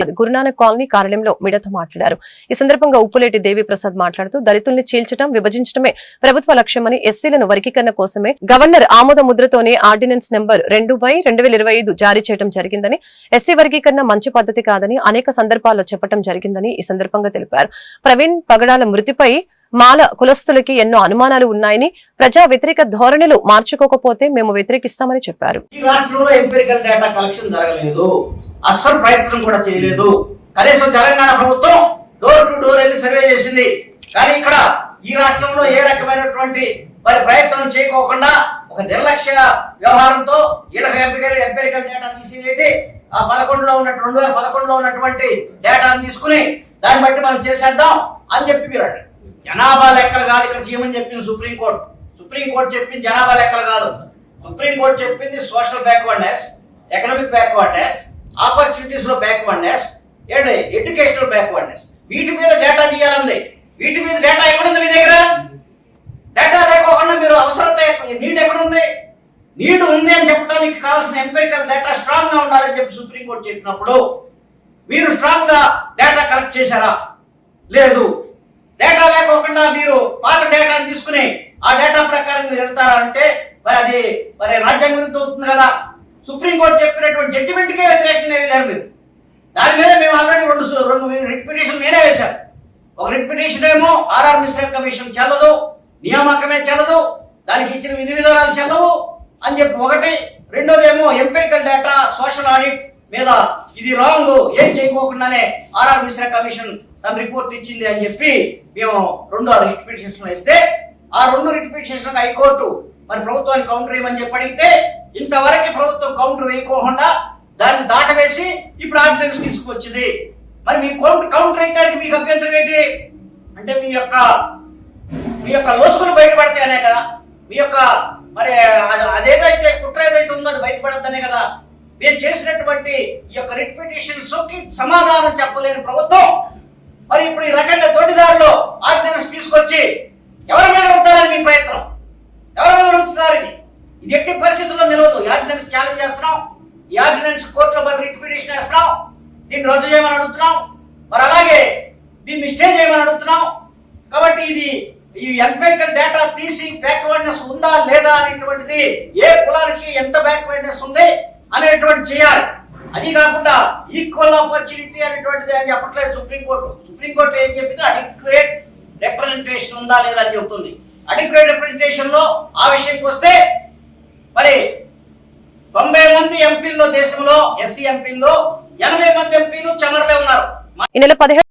Reddy Guru Nanak colony కార్యాలయంలో మీడియాతో మాట్లాడారు. ఈ సందర్భంగా ఉప్పులేటి దేవి ప్రసాద్ మాట్లాడుతూ దళితుల్ని చీల్చడం విభజించడమే ప్రభుత్వ లక్ష్యమని ఎస్సీలను వర్గీకరణ కోసమే గవర్నర్ ఆమోద ముద్రతోనే ఆర్డినెన్స్ నెంబర్ రెండు బై రెండు వేల ఇరవై ఐదు జారీ చేయడం జరిగిందని ఎస్సీ వర్గీకరణ మంచి పద్ధతి కాదని అనేక సందర్భాల్లో చెప్పడం జరిగిందని ఈ సందర్భంగా తెలిపారు. ప్రవీణ్ పగడాల మృతిపై మాల కులస్తులకి ఎన్నో అనుమానాలు ఉన్నాయని ప్రజా వ్యతిరేక ధోరణులు మార్చుకోకపోతే మేము వ్యతిరేకిస్తామని చెప్పారు. ఈ రాష్ట్రంలో ఎంపెరికల్ డేటా కలెక్షన్ జరగలేదు. అస్సలు ప్రయత్నం కూడా చేయలేదు. కనీసం తెలంగాణ ప్రభుత్వం డోర్ టు డోర్ వెళ్ళి సర్వే చేసింది. కానీ ఇక్కడ ఈ రాష్ట్రంలో ఏ రకమైనటువంటి మరి ప్రయత్నం చేయకోకుండా ఒక నిర్లక్ష్య వ్యవహారంతో వీళ్ళకి ఎంపికల్ ఎంపెరికల్ డేటా తీసేది ఆ పదకొండులో ఉన్నట్టు రెండు వేల పదకొండులో ఉన్నటువంటి డేటాను తీసుకుని దాన్ని బట్టి మనం చేసేద్దాం అని చెప్పి మీరు జనాభా లెక్కలు కాదు ఇక్కడ చేయమని చెప్పింది సుప్రీంకోర్టు. సుప్రీంకోర్టు చెప్పింది జనాభా లెక్కలు కాదు. సుప్రీంకోర్టు చెప్పింది సోషల్ బ్యాక్వర్డ్నెస్ ఎకనామిక్ బ్యాక్వర్డ్నెస్ ఆపర్చునిటీస్లో బ్యాక్వర్డ్నెస్ ఏంటి? ఎడ్యుకేషనల్ బ్యాక్వర్డ్నెస్ వీటి మీద డేటా తీయాలండి. వీటి మీద డేటా ఎక్కడుంది మీ దగ్గర? డేటా లేకోకుండా మీరు అవసరత నీడ్ ఎక్కడుంది? నీడ్ ఉంది అని చెప్పడానికి కావాల్సిన ఎంపెరికల్ డేటా స్ట్రాంగ్గా ఉండాలని చెప్పి సుప్రీంకోర్టు చెప్పినప్పుడు మీరు స్ట్రాంగ్గా డేటా కలెక్ట్ చేశారా? లేదు. డేటా లేకోకుండా మీరు పాత డేటాను తీసుకుని ఆ డేటా ప్రకారం మీరు వెళ్తారా అంటే మరి అది మరి రాజ్యాంగ అవుతుంది కదా. సుప్రీంకోర్టు చెప్పినటువంటి జడ్జిమెంట్కే వ్యతిరేకంగా వెళ్ళారు మీరు. దాని మీద మేము ఆల్రెడీ రెండు రెండు రిట్ పిటిషన్ నేనే వేశాను. ఒక రిట్ పిటిషన్ ఏమో ఆర్ఆర్ మిశ్రా కమిషన్ చెల్లదు నియామకమే చెల్లదు దానికి ఇచ్చిన విధి విధానాలు చెల్లవు అని చెప్పి ఒకటి రెండోదేమో ఎంపెరికల్ డేటా సోషల్ ఆడిట్ మీద ఇది రాంగ్ ఏం చేయకోకుండానే ఆర్ఆర్ మిశ్రా కమిషన్ తన రిపోర్ట్ ఇచ్చింది అని చెప్పి మేము రెండో రిట్ పిటిషన్ ఇస్తే ఆ రెండు రిట్ పిటిషన్ హైకోర్టు మరి ప్రభుత్వానికి కౌంటర్ ఇవ్వమని చెప్పి అడిగితే ఇంతవరకు ప్రభుత్వం కౌంటర్ వేయకోకుండా దాన్ని దాటవేసి ఇప్పుడు ఆర్డినెన్స్ తీసుకొచ్చింది మరి మీ కౌంటర్ కౌంటర్ వేయడానికి మీకు అభ్యంతరం ఏంటి? అంటే మీ యొక్క మీ యొక్క లోసుకులు బయటపడతాయనే కదా. మీ యొక్క మరి అది- అదేదైతే కుట్ర ఏదైతే ఉందో అది బయటపడద్దనే కదా. మీరు చేసినటువంటి ఈ యొక్క రిట్ పిటిషన్స్కి సమాధానం చెప్పలేని ప్రభుత్వం. మరి ఇప్పుడు ఈ రకంగా తోటిదారులు ఆర్డినెన్స్ తీసుకొచ్చి ఎవరి మీద రుద్దాలని మీ ప్రయత్నం? ఎవరి మీద రుద్దుతున్నారు ఇది? ఎట్టి పరిస్థితుల్లో నిలవదు. ఈ ఛాలెంజ్ చేస్తున్నాం. ఈ కోర్టులో మరి రిట్ పిటిషన్ వేస్తున్నాం. దీన్ని రద్దు చేయమని అడుగుతున్నాం. మరి అలాగే దీన్ని స్టే చేయమని అడుగుతున్నాం. కాబట్టి ఇది ఈ ఎంపెరికల్ డేటా తీసి బ్యాక్వర్డ్నెస్ ఉందా లేదా అనేటువంటిది ఏ కులానికి ఎంత బ్యాక్వర్డ్నెస్ ఉంది అనేటువంటి చేయాలి. అది కాకుండా ఈక్వల్ ఆపర్చునిటీ అనేటువంటిది అని చెప్పట్లేదు సుప్రీంకోర్టు. సుప్రీంకోర్టు ఏం చెప్పింది? అడిక్వేట్ రిప్రజెంటేషన్ ఉందా లేదా అని చెప్తుంది అడిక్వేట్ రిప్రజెంటేషన్లో ఆ విషయంకి వస్తే మరి తొంభై మంది ఎంపీల్లో దేశంలో ఎస్సీ ఎంపీల్లో ఎనభై మంది ఎంపీలు చంద్రలే ఉన్నారు. ఈ నెల పదిహేడు